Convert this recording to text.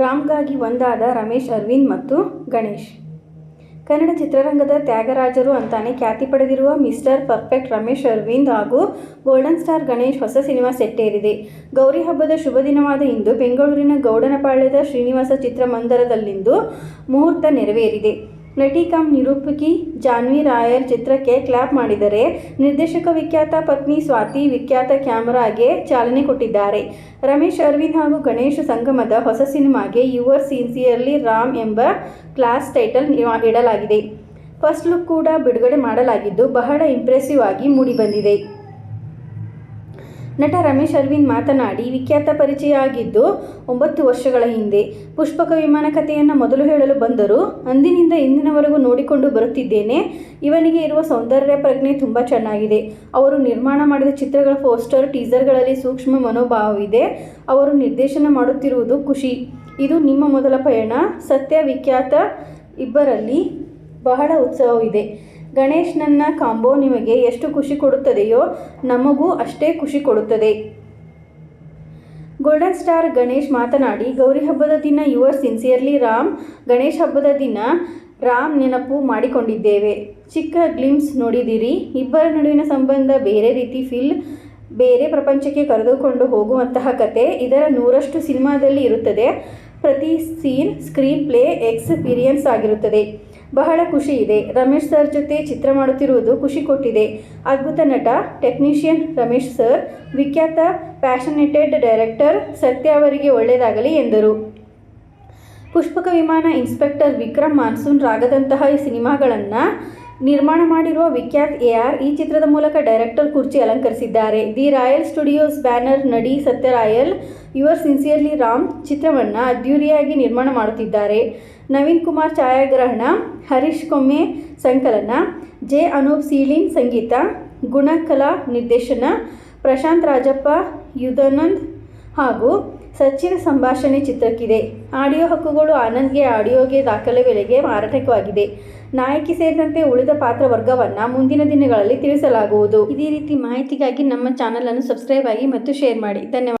ರಾಮ್ಗಾಗಿ ಒಂದಾದ ರಮೇಶ್, ಅರವಿಂದ್ ಮತ್ತು ಗಣೇಶ್. ಕನ್ನಡ ಚಿತ್ರರಂಗದ ತ್ಯಾಗರಾಜರು ಅಂತಾನೆ ಖ್ಯಾತಿ ಪಡೆದಿರುವ ಮಿಸ್ಟರ್ ಪರ್ಫೆಕ್ಟ್ ರಮೇಶ್, ಅರವಿಂದ್ ಹಾಗೂ ಗೋಲ್ಡನ್ ಸ್ಟಾರ್ ಗಣೇಶ್ ಹೊಸ ಸಿನಿಮಾ ಸೆಟ್ಟೇರಿದೆ. ಗೌರಿ ಹಬ್ಬದ ಶುಭ ದಿನವಾದ ಇಂದು ಬೆಂಗಳೂರಿನ ಗೌಡನಪಾಳ್ಯದ ಶ್ರೀನಿವಾಸ ಚಿತ್ರಮಂದಿರದಲ್ಲಿಂದು ಮುಹೂರ್ತ ನೆರವೇರಿದೆ. ನಟಿ ಕಮ್ ನಿರೂಪಕಿ ಜಾನ್ವಿ ರಾಯರ್ ಚಿತ್ರಕ್ಕೆ ಕ್ಲಾಪ್ ಮಾಡಿದರೆ ನಿರ್ದೇಶಕ ವಿಖ್ಯಾತ ಪತ್ನಿ ಸ್ವಾತಿ ವಿಖ್ಯಾತ ಕ್ಯಾಮರಾಗೆ ಚಾಲನೆ ಕೊಟ್ಟಿದ್ದಾರೆ. ರಮೇಶ್ ಅರವಿಂದ್ ಹಾಗೂ ಗಣೇಶ್ ಸಂಗಮದ ಹೊಸ ಸಿನಿಮಾಗೆ ಯುವರ್ ಸಿನ್ಸಿಯರ್ಲಿ ರಾಮ್ ಎಂಬ ಕ್ಲಾಸ್ ಟೈಟಲ್ ಇಡಲಾಗಿದೆ. ಫಸ್ಟ್ ಲುಕ್ ಕೂಡ ಬಿಡುಗಡೆ ಮಾಡಲಾಗಿದ್ದು ಬಹಳ ಇಂಪ್ರೆಸಿವ್ ಆಗಿ ಮೂಡಿಬಂದಿದೆ ನಟ ರಮೇಶ್ ಅರವಿಂದ್ ಮಾತನಾಡಿ, ವಿಖ್ಯಾತ ಪರಿಚಯ ಆಗಿದ್ದು ಒಂಬತ್ತು ವರ್ಷಗಳ ಹಿಂದೆ. ಪುಷ್ಪಕ ವಿಮಾನ ಕಥೆಯನ್ನು ಮೊದಲು ಹೇಳಲು ಬಂದರು ಅಂದಿನಿಂದ ಇಂದಿನವರೆಗೂ ನೋಡಿಕೊಂಡು ಬರುತ್ತಿದ್ದೇನೆ. ಇವನಿಗೆ ಇರುವ ಸೌಂದರ್ಯ ಪ್ರಜ್ಞೆ ತುಂಬ ಚೆನ್ನಾಗಿದೆ. ಅವರು ನಿರ್ಮಾಣ ಮಾಡಿದ ಚಿತ್ರಗಳ ಪೋಸ್ಟರ್, ಟೀಸರ್ಗಳಲ್ಲಿ ಸೂಕ್ಷ್ಮ ಮನೋಭಾವವಿದೆ. ಅವರು ನಿರ್ದೇಶನ ಮಾಡುತ್ತಿರುವುದು ಖುಷಿ. ಇದು ನಿಮ್ಮ ಮೊದಲ ಪಯಣ. ಸತ್ಯ, ವಿಖ್ಯಾತ ಇಬ್ಬರಲ್ಲಿ ಬಹಳ ಉತ್ಸವವಿದೆ. ಗಣೇಶ್, ನನ್ನ ಕಾಂಬೋ ನಿಮಗೆ ಎಷ್ಟು ಖುಷಿ ಕೊಡುತ್ತದೆಯೋ ನಮಗೂ ಅಷ್ಟೇ ಖುಷಿ ಕೊಡುತ್ತದೆ. ಗೋಲ್ಡನ್ ಸ್ಟಾರ್ ಗಣೇಶ್ ಮಾತನಾಡಿ, ಗೌರಿ ಹಬ್ಬದ ದಿನ ಯುವರ್ ಸಿನ್ಸಿಯರ್ಲಿ ರಾಮ್, ಗಣೇಶ್ ಹಬ್ಬದ ದಿನ ರಾಮ್ ನೆನಪು ಮಾಡಿಕೊಂಡಿದ್ದೇವೆ. ಚಿಕ್ಕ ಗ್ಲಿಮ್ಸ್ ನೋಡಿದಿರಿ, ಇಬ್ಬರ ನಡುವಿನ ಸಂಬಂಧ ಬೇರೆ ರೀತಿ ಫಿಲ್, ಬೇರೆ ಪ್ರಪಂಚಕ್ಕೆ ಕರೆದುಕೊಂಡು ಹೋಗುವಂತಹ ಕತೆ, ಇದರ ನೂರಷ್ಟು ಸಿನಿಮಾದಲ್ಲಿ ಇರುತ್ತದೆ. ಪ್ರತಿ ಸೀನ್ ಸ್ಕ್ರೀನ್ ಪ್ಲೇ ಎಕ್ಸ್ಪೀರಿಯನ್ಸ್ ಆಗಿರುತ್ತದೆ. ಬಹಳ ಖುಷಿ ಇದೆ. ರಮೇಶ್ ಸರ್ ಜೊತೆ ಚಿತ್ರ ಮಾಡುತ್ತಿರುವುದು ಖುಷಿ ಕೊಟ್ಟಿದೆ. ಅದ್ಭುತ ನಟ, ಟೆಕ್ನಿಷಿಯನ್ ರಮೇಶ್ ಸರ್, ವಿಖ್ಯಾತ, ಪ್ಯಾಷನೇಟೆಡ್ ಡೈರೆಕ್ಟರ್ ಸತ್ಯ ಅವರಿಗೆ ಒಳ್ಳೆಯದಾಗಲಿ ಎಂದರು. ಪುಷ್ಪಕ ವಿಮಾನ ಇನ್ಸ್ಪೆಕ್ಟರ್ ವಿಕ್ರಮ್ ಮಾನ್ಸೂನ್ ರಾಗದಂತಹ ಈ ಸಿನಿಮಾಗಳನ್ನು ನಿರ್ಮಾಣ ಮಾಡಿರುವ ವಿಖ್ಯಾತ್ ಎ ಆರ್ ಈ ಚಿತ್ರದ ಮೂಲಕ ಡೈರೆಕ್ಟರ್ ಕುರ್ಚಿ ಅಲಂಕರಿಸಿದ್ದಾರೆ. ದಿ ರಾಯಲ್ ಸ್ಟುಡಿಯೋಸ್ ಬ್ಯಾನರ್ ನಡಿ ಸತ್ಯರಾಯಲ್ ಯುವರ್ ಸಿನ್ಸಿಯರ್ಲಿ ರಾಮ್ ಚಿತ್ರವನ್ನು ಅದ್ಧೂರಿಯಾಗಿ ನಿರ್ಮಾಣ ಮಾಡುತ್ತಿದ್ದಾರೆ. ನವೀನ್ ಕುಮಾರ್ ಛಾಯಾಗ್ರಹಣ, ಹರೀಶ್ ಕೊಮ್ಮೆ ಸಂಕಲನ, ಜೆ ಅನೂಪ್ ಸೀಲಿನ್ ಸಂಗೀತ, ಗುಣಕಲಾ ನಿರ್ದೇಶನ, ಪ್ರಶಾಂತ್ ರಾಜಪ್ಪ, ಯುದಾನಂದ್ ಹಾಗೂ ಸಚಿನ್ ಸಂಭಾಷಣೆ ಚಿತ್ರಕ್ಕಿದೆ. ಆಡಿಯೋ ಹಕ್ಕುಗಳು ಆನಂದ್ಗೆ ಆಡಿಯೋಗೆ ದಾಖಲೆ ಬೆಲೆಗೆ ಮಾರಾಟವಾಗಿದೆ ನಾಯಕಿ ಸೇರಿದಂತೆ ಉಳಿದ ಪಾತ್ರ ವರ್ಗವನ್ನು ಮುಂದಿನ ದಿನಗಳಲ್ಲಿ ತಿಳಿಸಲಾಗುವುದು. ಇದೇ ರೀತಿ ಮಾಹಿತಿಗಾಗಿ ನಮ್ಮ ಚಾನಲನ್ನು ಸಬ್ಸ್ಕ್ರೈಬ್ ಆಗಿ ಮತ್ತು ಶೇರ್ ಮಾಡಿ. ಧನ್ಯವಾದ.